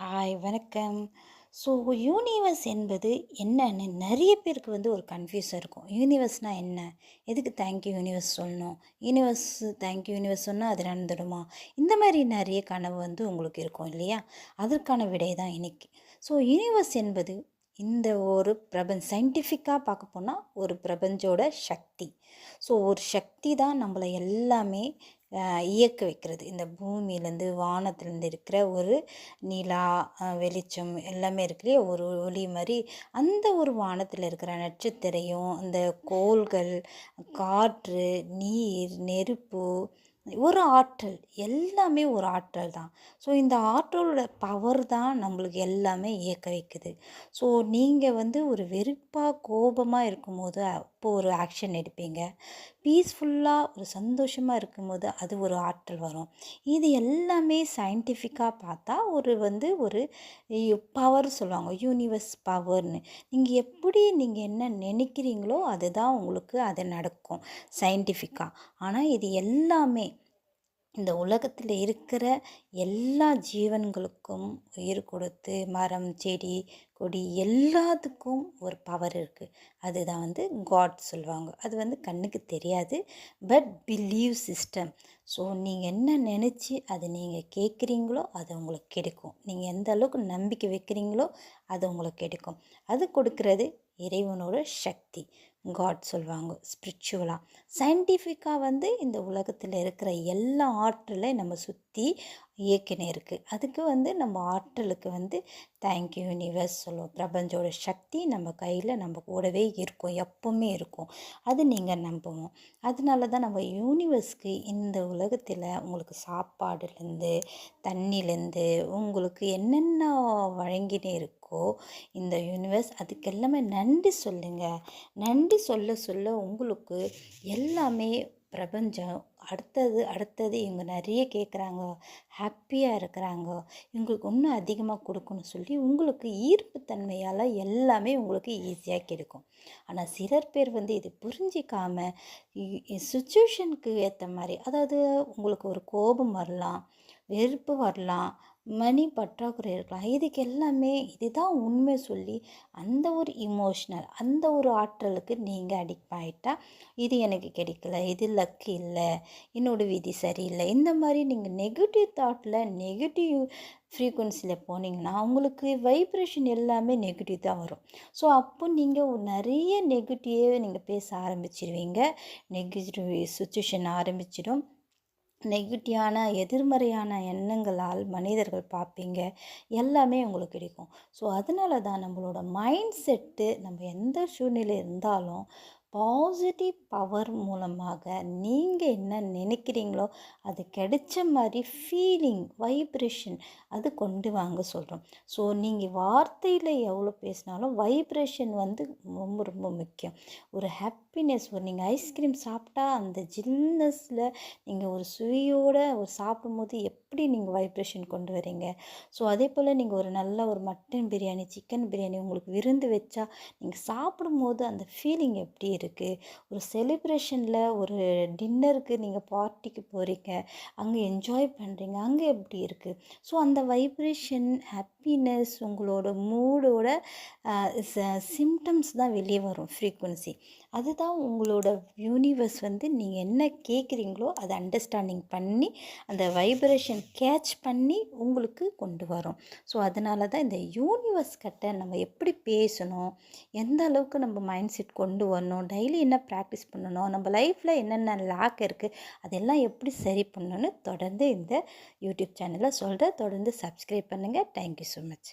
Hi வணக்கம். So universe என்பது என்னன்னு நிறைய பேருக்கு வந்து ஒரு கன்ஃபியூஸாக இருக்கும். யூனிவர்ஸ்னால் என்ன? எதுக்கு தேங்க்யூ யூனிவர்ஸ் சொல்லணும்? யூனிவர்ஸ் தேங்க்யூ யூனிவர்ஸ் சொன்னால் அது நடந்துடுமா? இந்த மாதிரி நிறைய கனவு வந்து உங்களுக்கு இருக்கும் இல்லையா? அதற்கான விடை தான் இன்னைக்கு. ஸோ யூனிவர்ஸ் என்பது இந்த ஒரு பிரபஞ்ச சயின்டிஃபிக்காக பார்க்க போனால் ஒரு பிரபஞ்சோட சக்தி. ஸோ ஒரு சக்தி தான் நம்மளை எல்லாமே இயக்க வைக்கிறது. இந்த பூமியிலேருந்து வானத்துலேருந்து இருக்கிற ஒரு நிலா வெளிச்சம் எல்லாமே இருக்குல்லையே ஒரு ஒளி மாதிரி. அந்த ஒரு வானத்தில் இருக்கிற நட்சத்திரையும் அந்த கோள்கள் காற்று நீர் நெருப்பு ஒரு ஆற்றல் எல்லாமே ஒரு ஆற்றல் தான். ஸோ இந்த ஆற்றலோட பவர் தான் நம்மளுக்கு எல்லாமே இயக்க வைக்குது. ஸோ நீங்கள் வந்து ஒரு வெறுப்பாக கோபமாக இருக்கும்போது அப்போது ஒரு ஆக்ஷன் எடுப்பீங்க. பீஸ்ஃபுல்லாக ஒரு சந்தோஷமாக இருக்கும்போது அது ஒரு ஆற்றல் வரும். இது எல்லாமே சயின்டிஃபிக்காக பார்த்தா ஒரு வந்து ஒரு பவர் சொல்லுவாங்க. யூனிவர்ஸ் பவர்னு நீங்கள் எப்படி நீங்கள் என்ன நினைக்கிறீங்களோ அதுதான் உங்களுக்கு அது நடக்கும். சயின்டிஃபிக்காக ஆனால் இது எல்லாமே இந்த உலகத்தில் இருக்கிற எல்லா ஜீவன்களுக்கும் உயிர் கொடுத்து மரம் செடி கொடி எல்லாத்துக்கும் ஒரு பவர் இருக்குது அதுதான் வந்து காட் சொல்லுவாங்க. அது வந்து கண்ணுக்கு தெரியாது பட் பிலீவ் சிஸ்டம் ஸோ நீங்கள் என்ன நினச்சி அது நீங்கள் கேட்குறீங்களோ அது உங்களுக்கு கிடைக்கும். நீங்கள் எந்த அளவுக்கு நம்பிக்கை வைக்கிறீங்களோ அது உங்களுக்கு கிடைக்கும். அது கொடுக்கறது இறைவனோட சக்தி. காட் சொல்லுவாங்க ஸ்பிரிச்சுவலாக சயின்டிஃபிக்காக வந்து இந்த உலகத்தில் இருக்கிற எல்லா ஆற்றலையும் நம்ம சக்தி இயக்கினே இருக்குது அதுக்கு வந்து நம்ம ஆற்றலுக்கு வந்து தேங்க்யூ யூனிவர்ஸ் சொல்லுவோம். பிரபஞ்சோட சக்தி நம்ம கையில் நம்ம கூடவே இருக்கும் எப்போவுமே இருக்கும். அது நீங்கள் நம்புவோம். அதனால தான் நம்ம யூனிவர்ஸ்க்கு இந்த உலகத்தில் உங்களுக்கு சாப்பாடுலேருந்து தண்ணிலேருந்து உங்களுக்கு என்னென்ன வழங்கினே இருக்கோ இந்த யூனிவர்ஸ் அதுக்கு எல்லாமே நன்றி சொல்லுங்கள் நன்றி சொல்ல சொல்ல உங்களுக்கு எல்லாமே பிரபஞ்சம் அடுத்தது அடுத்தது இவங்க நிறைய கேட்குறாங்க ஹாப்பியாக இருக்கிறாங்க இவங்களுக்கு இன்னும் அதிகமாக கொடுக்கணும் சொல்லி உங்களுக்கு ஈர்ப்புத்தன்மையால் எல்லாமே உங்களுக்கு ஈஸியாக கிடைக்கும். ஆனால் சிலர் பேர் வந்து இது புரிஞ்சிக்காமல் சுச்சுவேஷனுக்கு ஏற்ற மாதிரி அதாவது உங்களுக்கு ஒரு கோபம் வரலாம் வெறுப்பு வரலாம் மணி பற்றாக்குறை இருக்கலாம் இதுக்கு எல்லாமே இதுதான் உண்மை சொல்லி அந்த ஒரு இமோஷ்னல் அந்த ஒரு ஆற்றலுக்கு நீங்கள் அடிக்ட் ஆகிட்டா இது எனக்கு கிடைக்கல இது லக்கு இல்லை என்னோட விதி சரியில்லை. இந்த மாதிரி நீங்கள் நெகட்டிவ் தாட்டில் நெகட்டிவ் ஃப்ரீக்குவன்சியில் போனீங்கன்னா உங்களுக்கு வைப்ரேஷன் எல்லாமே நெகட்டிவ் தான் வரும். ஸோ அப்போ நீங்கள் நிறைய நெகட்டிவ் நீங்கள் பேச ஆரம்பிச்சிருவீங்க. நெகட்டிவ் சுச்சுவேஷன் ஆரம்பிச்சிடும். நெகட்டிவான எதிர்மறையான எண்ணங்களால் மனிதர்கள் பார்ப்பீங்க. எல்லாமே உங்களுக்கு கிடைக்கும். ஸோ அதனால தான் நம்மளோட மைண்ட் செட்டு நம்ம எந்த சூழ்நிலை இருந்தாலும் பாசிட்டிவ் பவர் மூலமாக நீங்கள் என்ன நினைக்கிறீங்களோ அது கிடைச்ச மாதிரி ஃபீலிங் வைப்ரேஷன் அது கொண்டு வாங்க சொல்கிறோம் ஸோ நீங்கள் வார்த்தையில் எவ்வளோ பேசினாலும் வைப்ரேஷன் வந்து ரொம்ப ரொம்ப முக்கியம். ஒரு ஹாப்பினஸ் ஒரு நீங்கள் ஐஸ்கிரீம் சாப்பிட்டா அந்த ஜில்னஸில் நீங்கள் ஒரு சுவையோட ஒரு சாப்பிடும்போது எப்படி நீங்கள் வைப்ரேஷன் கொண்டு வரீங்க? ஸோ அதே போல் நீங்கள் ஒரு நல்ல ஒரு மட்டன் பிரியாணி சிக்கன் பிரியாணி உங்களுக்கு விருந்து வச்சா நீங்கள் சாப்பிடும்போது அந்த ஃபீலிங் எப்படி இருக்குது ஒரு செலிப்ரேஷனில் ஒரு டின்னருக்கு நீங்கள் பார்ட்டிக்கு போகிறீங்க அங்கே என்ஜாய் பண்ணுறீங்க அங்கே எப்படி இருக்குது ஸோ அந்த வைப்ரேஷன் ஹாப்பினஸ் உங்களோட மூடோட சிம்டம்ஸ் தான் வெளியே வரும் ஃப்ரீக்குவன்சி அதுதான் உங்களோட யூனிவர்ஸ் வந்து நீங்கள் என்ன கேட்குறீங்களோ அதை அண்டர்ஸ்டாண்டிங் பண்ணி அந்த வைப்ரேஷன் கேட்ச் பண்ணி உங்களுக்கு கொண்டு வரும். ஸோ அதனால தான் இந்த யூனிவர்ஸ் கிட்ட நம்ம எப்படி பேசணும்? எந்த அளவுக்கு நம்ம மைண்ட் செட் கொண்டு வரணும்? டெய்லி என்ன ப்ராக்டிஸ் பண்ணணும்? நம்ம லைஃப்பில் என்னென்ன லாக் இருக்குது அதெல்லாம் எப்படி சரி பண்ணணும்னு தொடர்ந்து இந்த யூடியூப் சேனலில் சொல்கிறேன் தொடர்ந்து சப்ஸ்கிரைப் பண்ணுங்கள் தேங்க்யூ ஸோ மச்